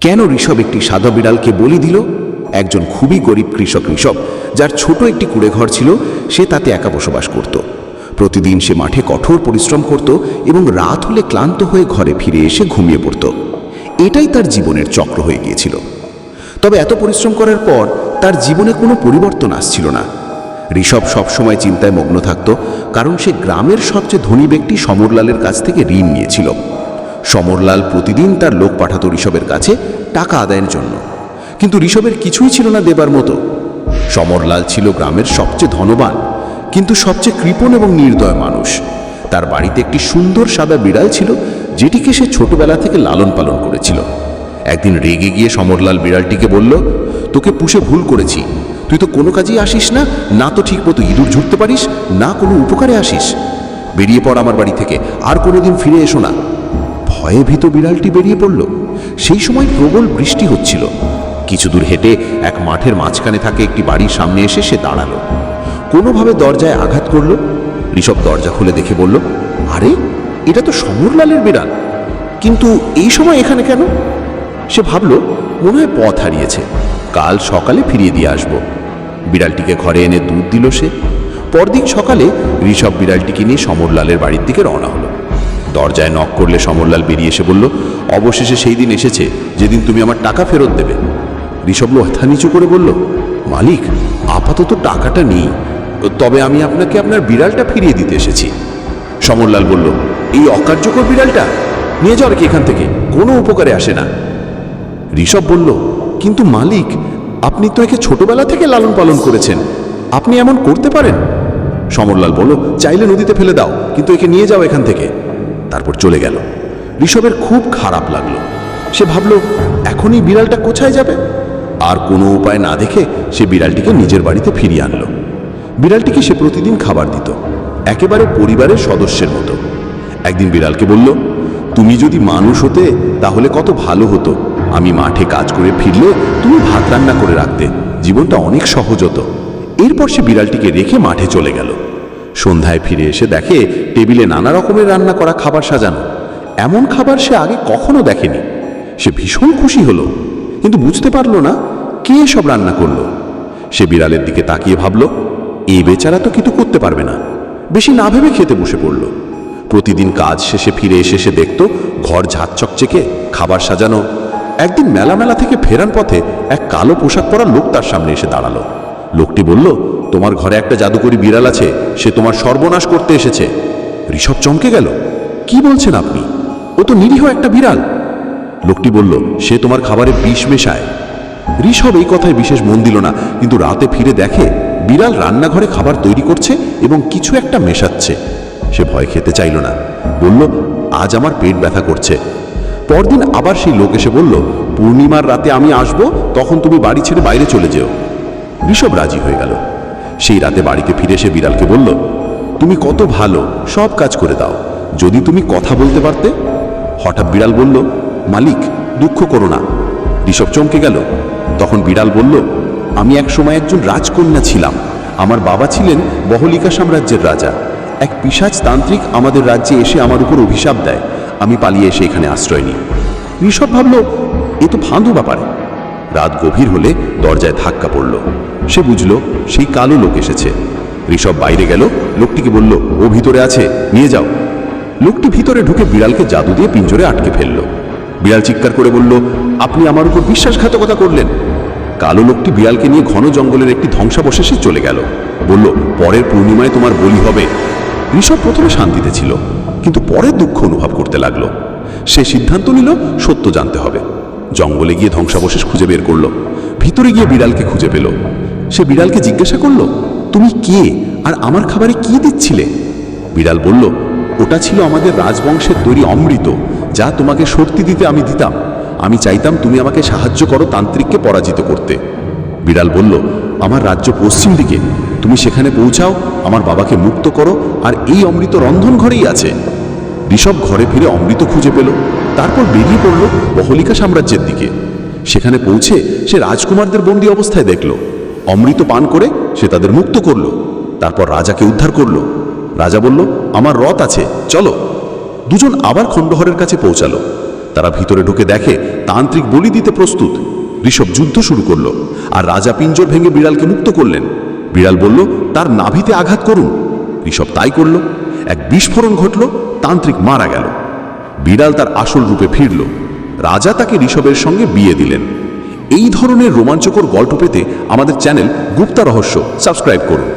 কেন ঋষভ একটি সাদা বিড়ালকে বলি দিল? একজন খুবই গরিব কৃষক ঋষভ, যার ছোট একটি কুড়ে ঘর ছিল, সে তাতে একা বসবাস করত। প্রতিদিন সে মাঠে কঠোর পরিশ্রম করত এবং রাত হলে ক্লান্ত হয়ে ঘরে ফিরে এসে ঘুমিয়ে পড়ত। এটাই তার জীবনের চক্র হয়ে গিয়েছিল। তবে এত পরিশ্রম করার পর তার জীবনে কোনো পরিবর্তন আসছিল না। ঋষভ সবসময় চিন্তায় মগ্ন থাকত, কারণ সে গ্রামের সবচেয়ে ধনী ব্যক্তি সমরলালের কাছ থেকে ঋণ নিয়েছিল। সমরলাল প্রতিদিন তার লোক পাঠাতো ঋষভের কাছে টাকা আদায়ের জন্য। কিন্তু ঋষভের কিছুই ছিল না দেবার মতো। সমরলাল ছিল গ্রামের সবচেয়ে ধনবান, কিন্তু সবচেয়ে কৃপণ এবং নির্দয় মানুষ। তার বাড়িতে একটি সুন্দর সাদা বিড়াল ছিল, যেটিকে সে ছোটবেলা থেকে লালন পালন করেছিল। একদিন রেগে গিয়ে সমরলাল বিড়ালটিকে বলল, তোকে পুষে ভুল করেছি। তুই তো কোনো কাজেই আসিস না না তো ঠিক মতো ইঁদুর ঝুড়তে পারিস, না কোনো উপকারে আসিস। বেরিয়ে পড় আমার বাড়ি থেকে, আর কোনোদিন ফিরে এসো না। ভয়ে ভীত বিড়ালটি বেরিয়ে পড়ল। সেই সময় প্রবল বৃষ্টি হচ্ছিল। কিছু দূর হেঁটে এক মাঠের মাঝখানে থাকে একটি বাড়ির সামনে এসে সে দাঁড়াল। কোনোভাবে দরজায় আঘাত করল। ঋষভ দরজা খুলে দেখে বলল, আরে, এটা তো সমরলালের বিড়াল। কিন্তু এই সময় এখানে কেন? সে ভাবল, মনে হয় পথ হারিয়েছে। কাল সকালে ফিরিয়ে দিয়ে আসব। বিড়ালটিকে ঘরে এনে দুধ দিল সে। পরদিন সকালে ঋষভ বিড়ালটিকে নিয়ে সমরলালের বাড়ির দিকে রওনা হলো। দরজায় নক করলে সমরলাল বেরিয়ে এসে বলল, অবশেষে সেই দিন এসেছে যেদিন তুমি আমার টাকা ফেরত দেবে। ঋষভ মাথা নিচু করে বলল, মালিক, আপাতত টাকাটা নেই। তবে আমি আপনাকে আপনার বিড়ালটা ফিরিয়ে দিতে এসেছি। সমরলাল বলল, এই অকার্যকর বিড়ালটা? নিয়ে যাও কি এখান থেকে। কোনো উপকারে আসে না। ঋষভ বলল, কিন্তু মালিক, আপনি তো একে ছোটবেলা থেকে লালন পালন করেছেন। আপনি এমন করতে পারেন? সমরলাল বলল, চাইলে নদীতে ফেলে দাও, কিন্তু একে নিয়ে যাও এখান থেকে। তারপর চলে গেল। ঋষভের খুব খারাপ লাগল। সে ভাবল এখনই বিড়ালটা কোথায় যাবে? আর কোনো উপায় না দেখে সে বিড়ালটিকে নিজের বাড়িতে ফিরিয়ে আনলো। বিড়ালটিকে সে প্রতিদিন খাবার দিত, একেবারে পরিবারের সদস্যের মতো। একদিন বিড়ালকে বলল, তুমি যদি মানুষ হতে, তাহলে কত ভালো হতো। আমি মাঠে কাজ করে ফিরলে তুমি ভাত রান্না করে রাখতে। জীবনটা অনেক সহজ হতো। এরপর সে বিড়ালটিকে রেখে মাঠে চলে গেল। সন্ধ্যায় ফিরে এসে দেখে টেবিলে নানা রকমের রান্না করা খাবার সাজানো। এমন খাবার সে আগে কখনো দেখেনি। সে ভীষণ খুশি হলো, কিন্তু বুঝতে পারল না কে সব রান্না করল। সে বিড়ালের দিকে তাকিয়ে ভাবল এই বেচারা তো কিছু করতে পারবে না। বেশি না ভেবে খেতে বসে পড়ল। প্রতিদিন কাজ শেষে ফিরে এসে সে দেখত, ঘর ঝাঁক চকচেকে খাবার সাজানো। একদিন মেলা মেলা থেকে ফেরার পথে এক কালো পোশাক পরা লোক তার সামনে এসে দাঁড়াল। লোকটি বলল তোমার ঘরে একটা জাদুকরি বিড়াল আছে, সে তোমার সর্বনাশ করতে এসেছে। ঋষভ চমকে গেল। কি বলছেন আপনি? ও তো নিরীহ একটা বিড়াল। লোকটি বলল, সে তোমার খাবারে বিষ মেশায়। ঋষভ এই কথায় বিশেষ মন দিল না, কিন্তু রাতে ফিরে দেখে বিড়াল রান্নাঘরে খাবার তৈরি করছে এবং কিছু একটা মেশাচ্ছে। সে ভয় খেতে চাইল না। বলল, আজ আমার পেট ব্যথা করছে। পরদিন আবার সেই লোক এসে বলল, পূর্ণিমার রাতে আমি আসব, তখন তুমি বাড়ি ছেড়ে বাইরে চলে যেও। ঋষভ রাজি হয়ে গেল। সেই রাতে বাড়িতে ফিরে সে বিড়ালকে বলল, তুমি কত ভালো, সব কাজ করে দাও। যদি তুমি কথা বলতে পারতে? হঠাৎ বিড়াল বলল, মালিক, দুঃখ করো না। ঋষভ চমকে গেল। তখন বিড়াল বলল, আমি এক সময় একজন রাজকন্যা ছিলাম। আমার বাবা ছিলেন বহলিকা সাম্রাজ্যের রাজা। এক পিসাজ তান্ত্রিক আমাদের রাজ্যে এসে আমার উপর অভিশাপ দেয়। আমি পালিয়ে এসে এখানে আশ্রয় নিই। ঋষভ ভাবল, এ তো ফাঁদু ব্যাপারে। রাত গভীর হলে দরজায় ধাক্কা পড়ল। সে বুঝল, সেই কালো লোক এসেছে। ঋষভ বাইরে গেল, লোকটিকে বলল, ও ভিতরে আছে, নিয়ে যাও। লোকটি ভিতরে ঢুকে বিড়ালকে জাদু দিয়ে পিঞ্জরে আটকে ফেলল। বিড়াল চিৎকার করে বলল, আপনি আমার উপর বিশ্বাসঘাতকতা করলেন। কালো লোকটি বিড়ালকে নিয়ে ঘন জঙ্গলের একটি ধ্বংসাবশেষে চলে গেল। বলল, পরের পূর্ণিমায় তোমার বলি হবে। ঋষভ প্রথমে শান্তিতে ছিল, কিন্তু পরে দুঃখ অনুভব করতে লাগল। সে সিদ্ধান্ত নিল, সত্য জানতে হবে। জঙ্গলে গিয়ে ধ্বংসাবশেষ খুঁজে বের করল। ভিতরে গিয়ে বিড়ালকে খুঁজে পেল। সে বিড়ালকে জিজ্ঞাসা করল, তুমি কে? আর আমার খাবারে কি দিচ্ছিলে? বিড়াল বলল, ওটা ছিল আমাদের রাজবংশের তৈরি অমৃত, যা তোমাকে শক্তি দিতে আমি দিতাম। আমি চাইতাম তুমি আমাকে সাহায্য করো তান্ত্রিককে পরাজিত করতে। বিড়াল বলল, আমার রাজ্য পশ্চিম দিকে। তুমি সেখানে পৌঁছাও, আমার বাবাকে মুক্ত করো, আর এই অমৃত রন্ধন ঘরেই আছে। ঋষভ ঘরে ফিরে অমৃত খুঁজে পেল। তারপর বেরিয়ে পড়ল বহলিকা সাম্রাজ্যের দিকে। সেখানে পৌঁছে সে রাজকুমারদের বন্দি অবস্থায় দেখল। অমৃত পান করে সে তাদের মুক্ত করল। তারপর রাজাকে উদ্ধার করল। রাজা বলল, আমার রথ আছে, চলো। দুজন আবার খণ্ডহরের কাছে পৌঁছালো। তারা ভিতরে ঢুকে দেখে তান্ত্রিক বলি দিতে প্রস্তুত। ঋষভ যুদ্ধ শুরু করল আর রাজা পিঞ্জর ভেঙে বিড়ালকে মুক্ত করলেন। বিড়াল বলল, তার নাভিতে আঘাত করুন। ঋষভ তাই করল। এক বিস্ফোরণ ঘটল, তান্ত্রিক মারা গেল। বিড়াল তার আসল রূপে ফিরল। রাজা তাকে ঋষভের সঙ্গে বিয়ে দিলেন। এই ধরনের রোমাঞ্চকর গল্প পেতে আমাদের চ্যানেল গুপ্তা রহস্য সাবস্ক্রাইব করুন।